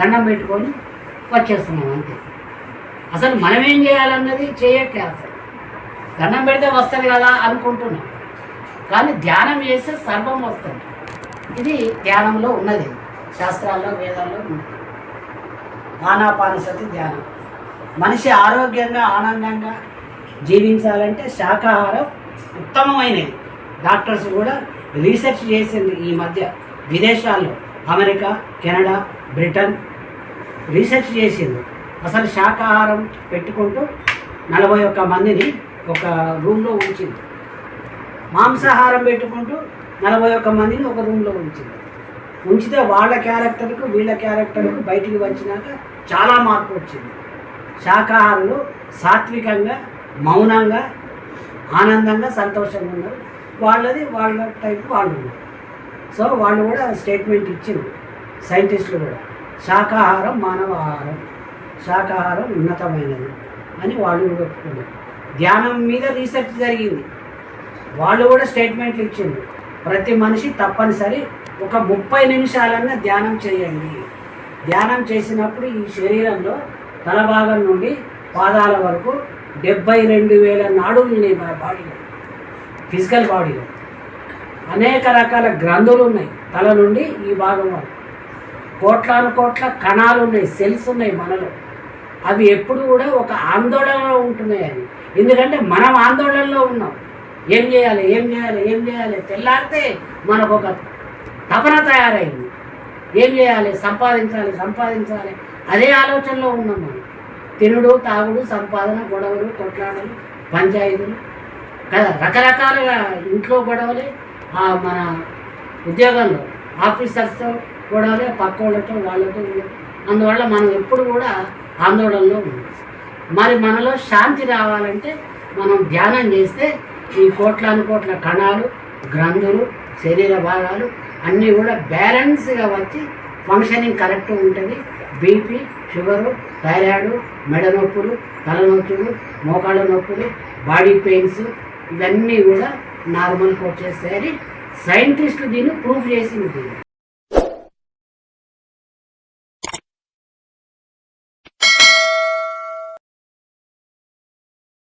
దండం పెట్టుకొని వచ్చేస్తున్నాం అంతే. అసలు మనం ఏం చేయాలన్నది చేయట్లే అసలు. దండం పెడితే వస్తుంది కదా అనుకుంటున్నాం. కానీ ధ్యానం చేస్తే సర్వం వస్తుంది. ఇది ధ్యానంలో ఉన్నది. శాస్త్రాల్లో వేదాల్లో ఉన్నది. ఆనాపానసతి ధ్యానం. మనిషి ఆరోగ్యంగా ఆనందంగా జీవించాలంటే శాకాహారం ఉత్తమమైనది. డాక్టర్స్ కూడా రీసెర్చ్ చేసింది ఈ మధ్య. విదేశాల్లో అమెరికా కెనడా బ్రిటన్ రీసెర్చ్ చేసింది అసలు శాకాహారం పెట్టుకుంటూ నలభై ఒక్క మందిని ఒక రూమ్లో ఉంచింది మాంసాహారం పెట్టుకుంటూ నలభై ఒక్క మందిని ఒక రూమ్లో ఉంచింది ఉంచితే వాళ్ళ క్యారెక్టర్కు వీళ్ళ క్యారెక్టర్కు బయటికి వచ్చినాక చాలా మార్పు వచ్చింది. శాకాహారులు సాత్వికంగా మౌనంగా ఆనందంగా సంతోషంగా ఉన్నారు వాళ్ళది వాళ్ళ టైప్ వాళ్ళు ఉన్నారు. సో వాళ్ళు కూడా స్టేట్మెంట్ ఇచ్చింది సైంటిస్టులు కూడా. శాకాహారం మానవ ఆహారం శాకాహారం ఉన్నతమైనది అని వాళ్ళు కూడా ఒప్పుకున్నారు ధ్యానం మీద రీసెర్చ్ జరిగింది. వాళ్ళు కూడా స్టేట్మెంట్లు ఇచ్చింది ప్రతి మనిషి తప్పనిసరి ఒక ముప్పై నిమిషాలన్నా ధ్యానం చేయండి. ధ్యానం చేసినప్పుడు ఈ శరీరంలో తల భాగం నుండి పాదాల వరకు డెబ్బై రెండు వేల నాడులు ఉన్నాయి మన బాడీలో. ఫిజికల్ బాడీలో. అనేక రకాల గ్రంథులు ఉన్నాయి తల నుండి ఈ భాగం వరకు. కోట్లాను కోట్ల కణాలు ఉన్నాయి సెల్స్ ఉన్నాయి మనలో. అవి ఎప్పుడు కూడా ఒక ఆందోళనలో ఉంటున్నాయి అని ఎందుకంటే మనం ఆందోళనలో ఉన్నాం. ఏం చేయాలి ఏం చేయాలి ఏం చేయాలి? తెల్లారితే మనకు ఒక తపన తయారైంది. ఏం చేయాలి? సంపాదించాలి సంపాదించాలి. అదే ఆలోచనలో ఉన్నాం మనం. తినుడు తాగుడు సంపాదన గొడవలు కొట్లాడలు పంచాయతీలు కదా రకరకాలుగా ఇంట్లో గొడవలే మన ఉద్యోగంలో ఆఫీసర్స్తో గొడవలే పక్క వాళ్ళతో వాళ్ళతో అందువల్ల మనం ఎప్పుడు కూడా ఆందోళనలో ఉన్నాం మరి మనలో శాంతి రావాలంటే మనం ధ్యానం చేస్తే ఈ కోట్లాను కోట్ల కణాలు గ్రంథులు శరీర భాగాలు అన్నీ కూడా బ్యాలెన్స్గా వచ్చి ఫంక్షనింగ్ కరెక్ట్ ఉంటుంది. బీపీ షుగరు థైరాయిడ్ మెడ నొప్పులు తలనొప్పులు మోకాళ్ళ నొప్పులు బాడీ పెయిన్స్ ఇవన్నీ కూడా నార్మల్కి వచ్చేసరి సైంటిస్టులు దీన్ని ప్రూఫ్ చేసింది.